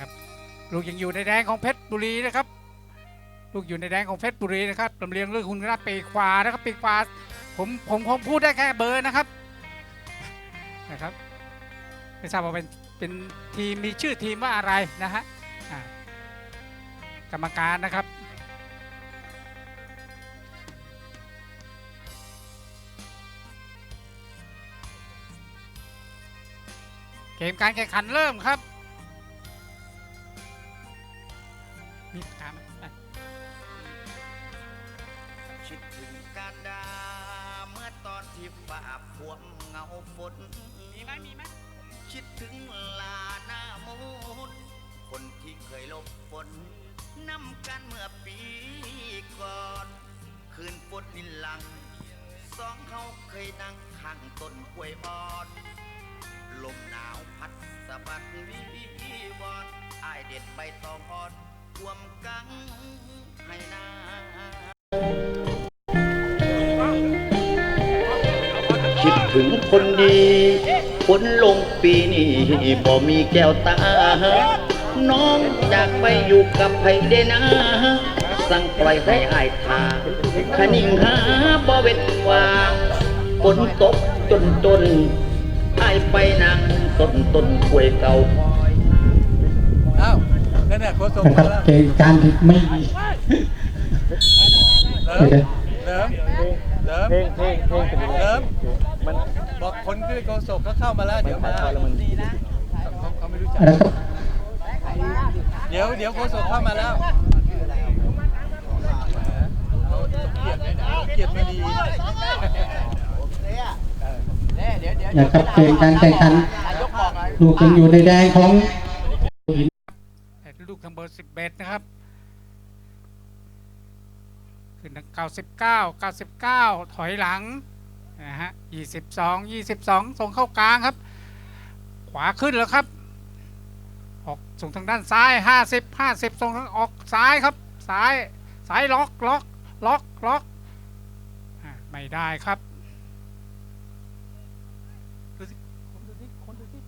ครับลูกยังอยู่ในแดงของเพชรบุรีนะครับ ลูกอยู่ในแดงของเพชรบุรีนะครับลำเลียงเรื่องคุณรับปีกขวานะครับปีกขวาผมผมคงพูดได้แค่เบอร์นะครับนะครับไม่ทราบว่าเป็นเป็นทีมมีชื่อทีมว่าอะไรนะฮะกรรมการนะครับเกมการแข่งขันเริ่มครับ ยลบฝนน้ำกันเมื่อปีก่อน คืนฝนลินหลัง สองเขาเคยนั่งข้างต้นกล้วยอ่อน ลมหนาวพัดสะบัดวิวอนอายเด็ดใบตองอ่อนรวมกังให้นาคิดถึงคนดีฝนลงปีนี้บ่มีแก้วตา น้องอยากไปอยู่กับไผเดนะสั่งปล่อยให้อายทาขนิ่งหาบ่เว้นว่างฝนตกจนจนอายไปนั่งต้นต้นกล้วยเก่าอ้าวนั่นน่ะโคศกนะคมารับแล้วเกณฑ์การที่ไม่มีเลิมเดี๋ยวเลิมเลิมเพลงเพลงเพลงเป็นยังไงเลิมมันบอกคนที่โคศกเขาเข้ามาแล้วเดี๋ยวมาถ่ายทอดแล้วมันเขาเขาไม่รู้จักนะครับเดี๋ยวเดี๋ยวโคศกเข้ามาแล้วเขาเกลียดเลยนะเกลียดไม่ดีนะครับเกณฑ์การแข่งขันลูกยังอยู่ในแดงของแต่ลูกทางเบอร์สิบเอ็ดนะครับขึ้นทางเก้าสิบเก้าเก้าสิบเก้าถอยหลังนะฮะยี่สิบสองยี่สิบสองส่งเข้ากลางครับ ขวาขึ้นแล้วครับ ออกส่งทางด้านซ้ายห้าสิบห้าสิบส่งทางออกซ้ายครับซ้ายซ้ายล็อกล็อกล็อกล็อกไม่ได้ครับดูสิคนดูสิคนดูสิน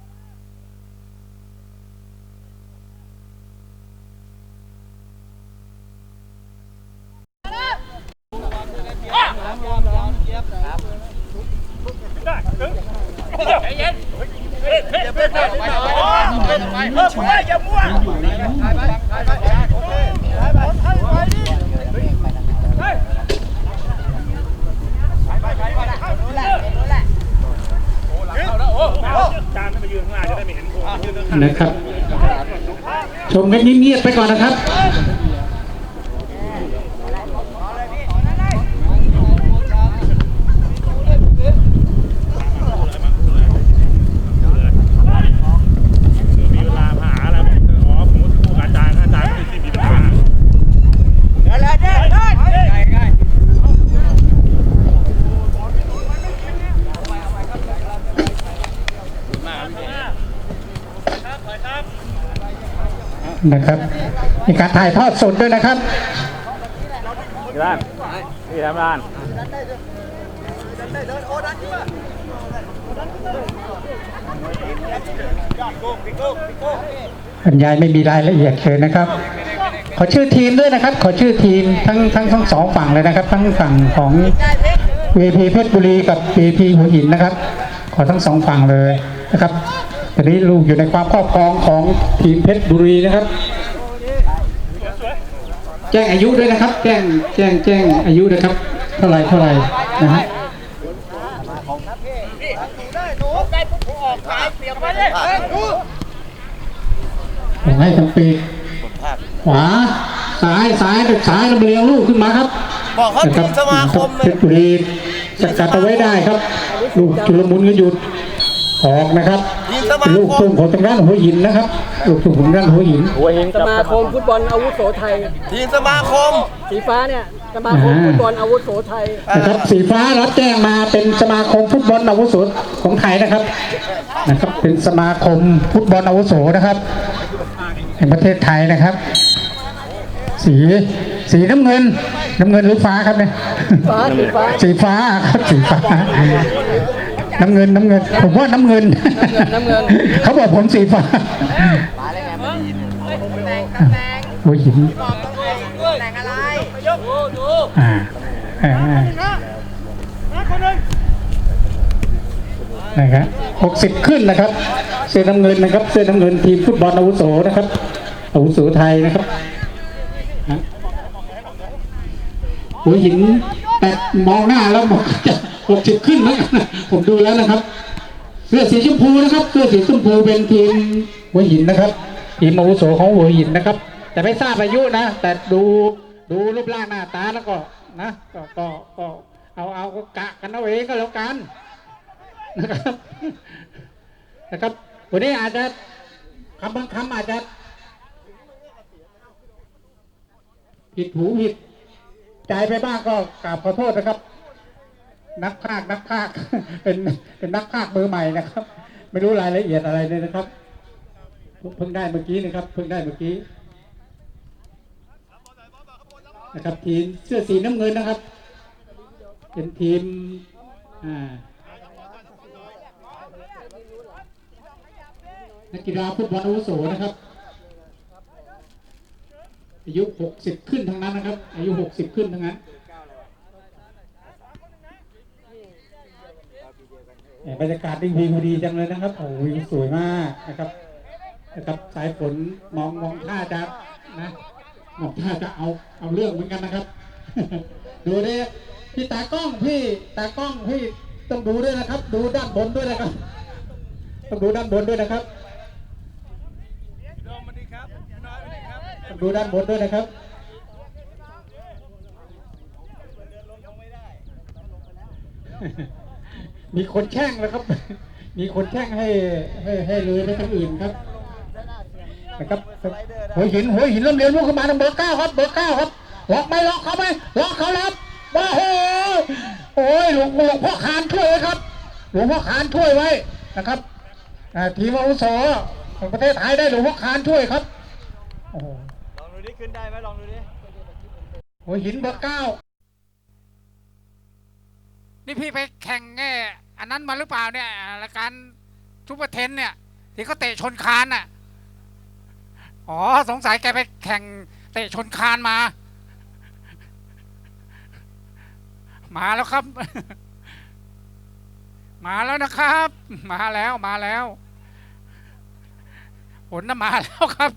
ะครับ ชมกันเงียบๆไปก่อนนะครับ มีเวลาหาแล้วอ๋อผมพูดกับอาจารย์อาจารย์ไม่ได้ที่มีปัญหา นะครับมีการถ่ายทอดสดด้วยนะครับที่บ้านที่ทำบ้านบรรยายไม่มีรายละเอียดเลยนะครับ ขอชื่อทีมด้วยนะครับ ขอชื่อทีมทั้งทั้งทั้งสองฝั่งเลยนะครับ ทั้งฝั่งของ VP เพชรบุรีกับ VP หัวหินนะครับ ขอทั้งสองฝั่งเลยนะครับ ตอนนี้ลูกอยู่ในความครอบครองของทีมเพชรบุรีนะครับ แจ้งอายุด้วยนะครับ แจ้งแจ้งแจ้งอายุนะครับ เท่าไหรเท่าไหรนะฮะผมให้ทางปีกขวาซ้ายซ้ายซ้ายลำเลียงลูกขึ้นมาครับบอกเขานะครับทีมสมาคมเพชรบุรีจะกัดเอาไว้ได้ครับ ลูกจุลมุนก็หยุด ออกนะครับทีมสมาเป็นลูกคทุ่มงของทางด้านหัวหินนะครับ ลูกทุ่งของทางด้านหัวหินหัวหินสกับมาคมฟุตบอลอาวุโสไทย ทีมสมาคม สีฟ้าเนี่ยสมาคมอ่าฟุตบอลอาวุโสไทยนะครับสีฟ้ารับแจ้งมาเป็นสมาคมฟุตบอลอาวุโสของไทยนะครับนะครับ เป็นสมาคมฟุตบอลอาวุโสนะครับแห่งประเทศไทยนะครับ สีสีน้ำเงินน้ำเงินหรือฟ้าครับเนี่ยฟ้าสีฟ้าสีฟ้าครับสีฟ้า น้ำเงินน้ำเงิน ผมว่าน้ำเงิน น้ำเงิน เขาบอกผมสีฟ้าหัวหินอ่าอ่าอ่านะครับหกสิบขึ้นนะครับ เสื้อน้ำเงินนะครับ เสื้อน้ำเงินทีมฟุตบอลอาวุโสนะครับอาวุโสไทยนะครับฮะหัวหินแต่มองหน้าแล้วบอกจะ หกสิบขึ้นแล้วผมดูแล้วนะครับเสื้อสีชมพูนะครับเสื้อสีชมพูเป็นทีมหัวหินนะครับ ทีมอาวุโสของหัวหินนะครับ แต่ไม่ทราบอายุนะ แต่ดูดูรูปร่างหน้าตาแล้วก็นะก็ก็ก็เอาเอาก็กะกันเอาเองก็แล้วกันนะครับนะครับวันนี้อาจจะคำบางคำอาจจะผิดหูผิดใจไปบ้างก็กราบขอโทษนะครับ นักภาคนักภาคเป็นเป็นนักภาคมือใหม่นะครับ ไม่รู้รายละเอียดอะไรเลยนะครับเพิ่งได้เมื่อกี้นะครับ เพิ่งได้เมื่อกี้นะครับ ทีมเสื้อสีน้ำเงินนะครับ เป็นทีมอ่านักกีฬาฟุตบอลอาวุโสนะครับ อายุหกสิบขึ้นทั้งนั้นนะครับ อายุหกสิบขึ้นทั้งนั้น แหม่ บรรยากาศดีวิวดีจังเลยนะครับโอ้ยสวยมากนะครับนะครับสายฝนมองมองท่าจะนะมองท่าจะเอาเอาเรื่องเหมือนกันนะครับ ดูดิพี่ตากล้องพี่ตากล้องพี่ต้องดูด้วยนะครับ ดูด้านบนด้วยนะครับต้องดูด้านบนด้วยนะครับต้องดูด้านบนด้วยนะครับ มีคนแช่งแล้วครับ มีคนแช่งให้ให้ให้เลยไปทางอื่นครับนะครับหัวหินหัวหินเริ่มเรียนรู้ขึ้นมาทางเบอร์เก้าครับเบอร์เก้าครับล็อกไหม่ล็อกเขาไหมล็อกเขาแล้วโอ้โหโอ้ยหลวงหลวงพ่อขานช่วยไว้ครับ หลวงพ่อขานช่วยไว้นะครับอ่าทีมอาวุโสของประเทศไทยได้หลวงพ่อขานช่วยครับโอ้โหลองดูดิขึ้นได้ไหมลองดูดิหัวหินเบอร์เก้า นี่พี่ไปแข่งแง่อันนั้นมาหรือเปล่าเนี่ยรายการซูเปอร์เทนเนี่ย ที่เขาเตะชนคานน่ะ อ๋อ สงสัยแกไปแข่งเตะชนคานมา มาแล้วครับ มาแล้วนะครับ มาแล้วมาแล้วผลน่ะมาแล้วครับ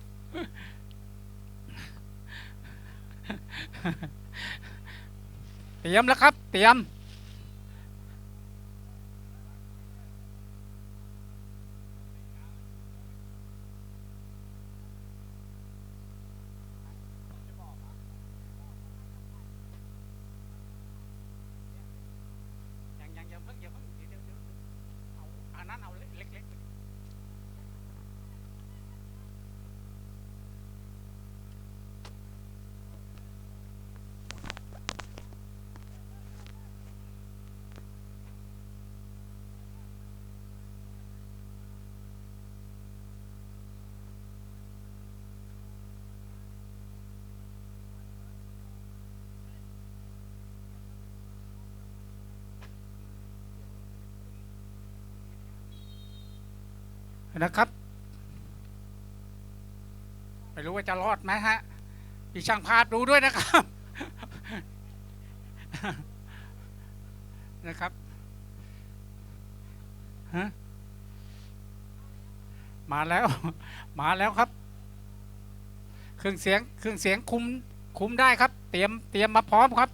เตรียมแล้วครับ เตรียม นะครับ ไม่รู้ว่าจะรอดไหมฮะพี่ช่างภาพดูด้วยนะครับนะครับฮะมาแล้ว มาแล้วครับ เครื่องเสียงเครื่องเสียงคุมคุมได้ครับ เตรียมเตรียมมาพร้อมครับ